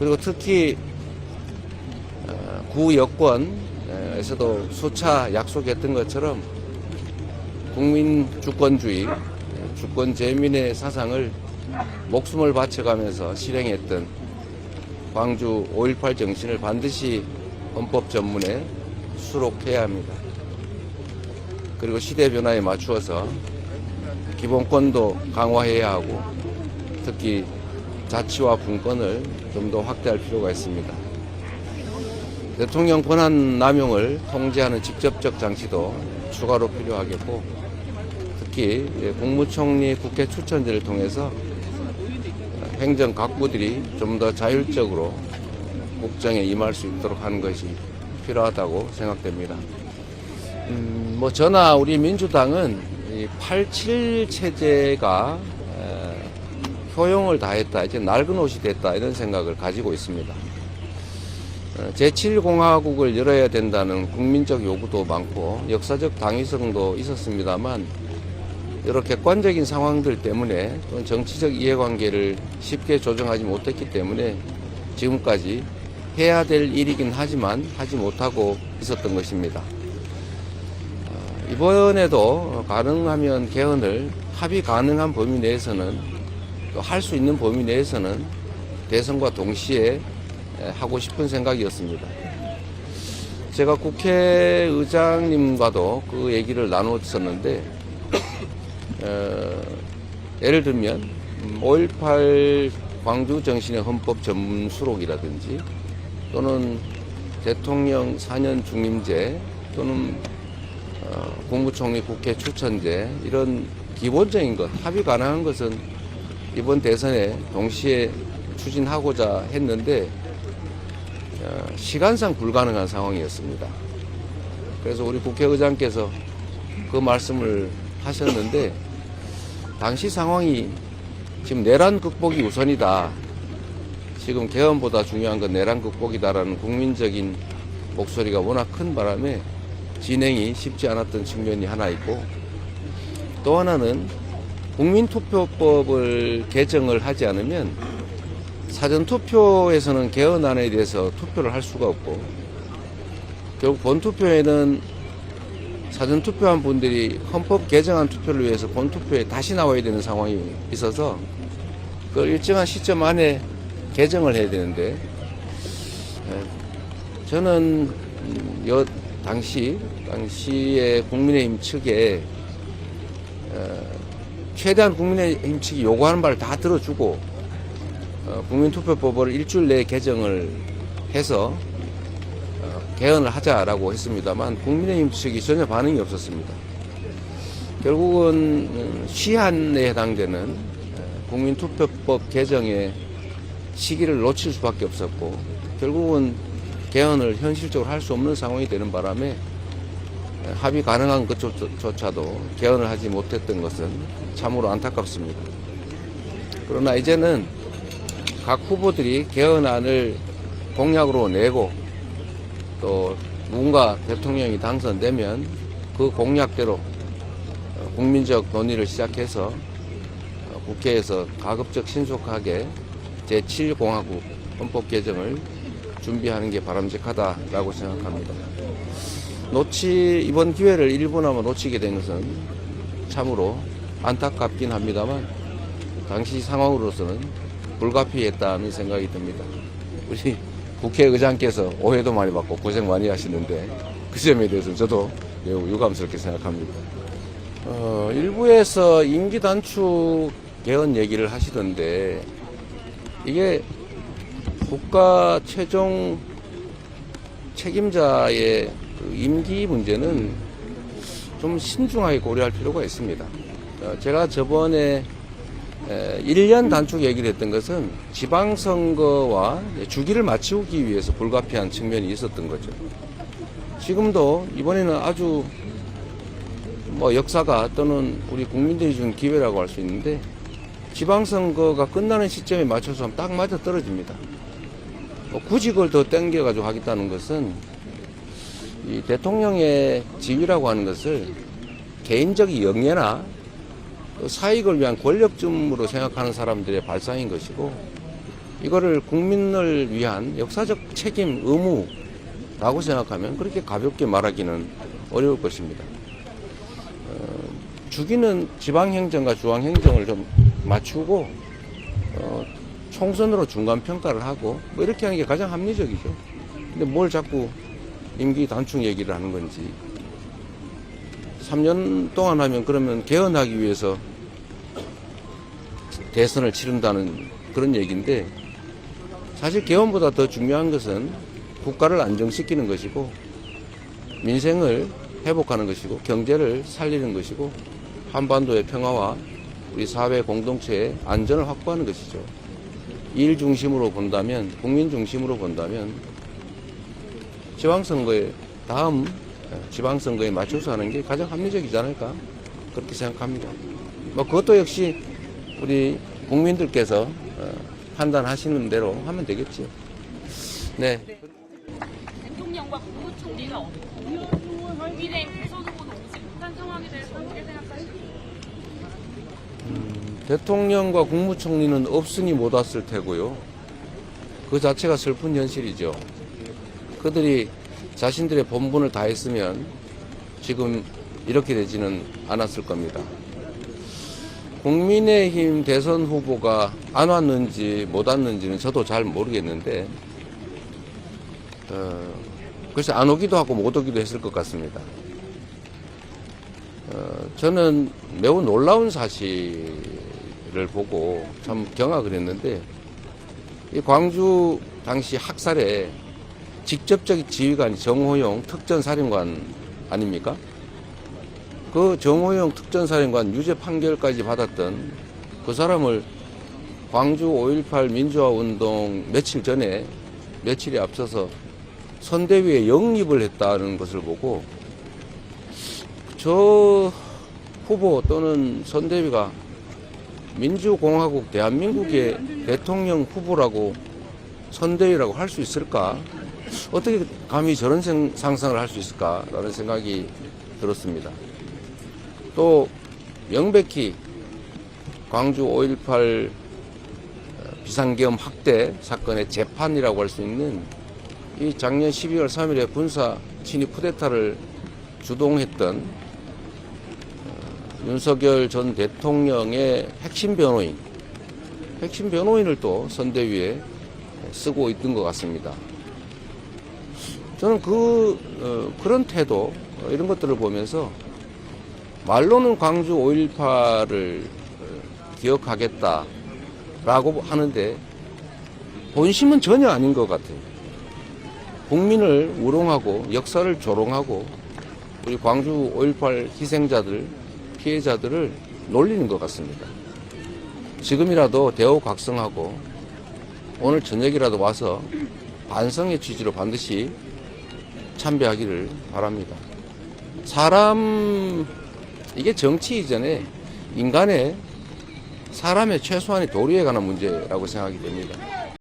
그리고 특히 어, 구 여권에서도 수차 약속했던 것처럼 국민 주권주의, 주권 재민의 사상을 목숨을 바쳐가면서 실행했던 광주 5.18 정신을 반드시 헌법 전문에 수록해야 합니다. 그리고 시대 변화에 맞추어서 기본권도 강화해야 하고 특히 자치와 분권을 좀 더 확대할 필요가 있습니다. 대통령 권한 남용을 통제하는 직접적 장치도 추가로 필요하겠고 특히 예, 국무총리 국회 추천제를 통해서 행정 각부들이 좀 더 자율적으로 국정에 임할 수 있도록 하는 것이 필요하다고 생각됩니다. 음, 뭐 저나 우리 민주당은 이87 체제가 에, 효용을 다했다, 이제 낡은 옷이 됐다 이런 생각을 가지고 있습니다. 어, 제7공화국을 열어야 된다는 국민적 요구도 많고 역사적 당위성도 있었습니다만 여러 객관적인 상황들 때문에 또는 정치적 이해관계를 쉽게 조정하지 못했기 때문에 지금까지 해야 될 일이긴 하지만 하지 못하고 있었던 것입니다. 어, 이번에도 가능하면 개헌을 합의 가능한 범위 내에서는 또 할 수 있는 범위 내에서는 대선과 동시에 에, 하고 싶은 생각이었습니다. 제가 국회의장님과도 그 얘기를 나눴었는데 어, 예를 들면 5.18 광주 정신의 헌법 전문 수록이라든지 또는 대통령 4년 중임제 또는 어, 국무총리 국회 추천제 이런 기본적인 것 합의 가능한 것은 이번 대선에 동시에 추진하고자 했는데 어, 시간상 불가능한 상황이었습니다. 그래서 우리 국회의장께서 그 말씀을 하셨는데 당시 상황이 지금 내란 극복이 우선이다. 지금 개헌보다 중요한 건 내란 극복이다라는 국민적인 목소리가 워낙 큰 바람에 진행이 쉽지 않았던 측면이 하나 있고 또 하나는 국민투표법을 개정을 하지 않으면 사전투표에서는 개헌안에 대해서 투표를 할 수가 없고 결국 본투표에는 사전투표한 분들이 헌법 개정안 투표를 위해서 본투표에 다시 나와야 되는 상황이 있어서 그 일정한 시점 안에 개정을 해야 되는데 에, 저는 음, 여 당시 당시에 국민의힘 측에 어, 최대한 국민의힘 측이 요구하는 바를 다 들어주고 어, 국민투표법을 일주일 내에 개정을 해서 어, 개헌을 하자라고 했습니다만 국민의힘 측이 전혀 반응이 없었습니다. 결국은 음, 시한에 해당되는 어, 국민투표법 개정의 시기를 놓칠 수밖에 없었고 결국은 개헌을 현실적으로 할 수 없는 상황이 되는 바람에 어, 합의 가능한 것조차도 개헌을 하지 못했던 것은 참으로 안타깝습니다. 그러나 이제는 각 후보들이 개헌안을 공약으로 내고 또 누군가 대통령이 당선되면 그 공약대로 어, 국민적 논의를 시작해서 어, 국회에서 가급적 신속하게 제7공화국 헌법 개정을 준비하는 게 바람직하다라고 생각합니다. 놓치 이번 기회를 일부나마 놓치게 된 것은 참으로 안타깝긴 합니다만 당시 상황으로서는 불가피했다는 생각이 듭니다. 우리 국회의장께서 오해도 많이 받고 고생 많이 하시는데 그 점에 대해서는 저도 매우 유감스럽게 생각합니다. 어, 일부에서 임기 단축 개헌 얘기를 하시던데 이게 국가 최종 책임자의 그 임기 문제는 좀 신중하게 고려할 필요가 있습니다. 어, 제가 저번에 에, 1년 단축 얘기를 했던 것은 지방선거와 주기를 맞추기 위해서 불가피한 측면이 있었던 거죠. 지금도 이번에는 아주 뭐 역사가 또는 우리 국민들이 준 기회라고 할 수 있는데 지방선거가 끝나는 시점에 맞춰서 딱 맞아 떨어집니다. 뭐 굳이 그걸 더 땡겨가지고 하겠다는 것은 이 대통령의 지위라고 하는 것을 개인적 영예나 또 사익을 위한 권력쯤으로 생각하는 사람들의 발상인 것이고 이거를 국민을 위한 역사적 책임, 의무라고 생각하면 그렇게 가볍게 말하기는 어려울 것입니다. 어, 주기는 지방행정과 중앙행정을 좀 맞추고 어, 총선으로 중간 평가를 하고 뭐 이렇게 하는 게 가장 합리적이죠. 근데 뭘 자꾸 임기 단축 얘기를 하는 건지 3년 동안 하면 그러면 개헌하기 위해서 대선을 치른다는 그런 얘기인데 사실 개헌보다 더 중요한 것은 국가를 안정시키는 것이고 민생을 회복하는 것이고 경제를 살리는 것이고 한반도의 평화와 우리 사회 공동체의 안전을 확보하는 것이죠. 일 중심으로 본다면 국민 중심으로 본다면 지방선거에 다음 지방선거에 맞춰서 하는 게 가장 합리적이지 않을까 그렇게 생각합니다. 뭐 그것도 역시 우리 국민들께서 어, 판단하시는 대로 하면 되겠죠. 네. 대통령과 국무총리가 없고 국민의힘 대선 후보도 오지 못한 상황에 대해서 어떻게 생각하십니까? 대통령과 국무총리는 없으니 못 왔을 테고요. 그 자체가 슬픈 현실이죠. 그들이 자신들의 본분을 다했으면 지금 이렇게 되지는 않았을 겁니다. 국민의힘 대선 후보가 안 왔는지 못 왔는지는 저도 잘 모르겠는데, 어, 글쎄 안 오기도 하고 못 오기도 했을 것 같습니다. 어, 저는 매우 놀라운 사실을 보고 참 경악을 했는데 이 광주 당시 학살에 직접적 지휘관이 정호용 특전사령관 아닙니까? 그 정호용 특전사령관 유죄 판결까지 받았던 그 사람을 광주 5.18 민주화운동 며칠 전에 며칠이 앞서서 선대위에 영입을 했다는 것을 보고 저 후보 또는 선대위가 민주공화국 대한민국의 대통령 후보라고 선대위라고 할 수 있을까? 어떻게 감히 저런 생- 상상을 할 수 있을까라는 생각이 들었습니다. 또 명백히 광주 5.18 비상계엄 학대 사건의 재판이라고 할 수 있는 이 작년 12월 3일에 군사 진입 쿠데타를 주동했던 윤석열 전 대통령의 핵심 변호인, 핵심 변호인을 또 선대위에 쓰고 있던 것 같습니다. 저는 그, 어, 그런 태도, 어, 이런 것들을 보면서 말로는 광주 5.18을 기억하겠다라고 하는데 본심은 전혀 아닌 것 같아요. 국민을 우롱하고 역사를 조롱하고 우리 광주 5.18 희생자들, 피해자들을 놀리는 것 같습니다. 지금이라도 대우각성하고 오늘 저녁이라도 와서 반성의 취지로 반드시 참배하기를 바랍니다. 사람, 이게 정치 이전에 인간의 사람의 최소한의 도리에 관한 문제라고 생각이 됩니다.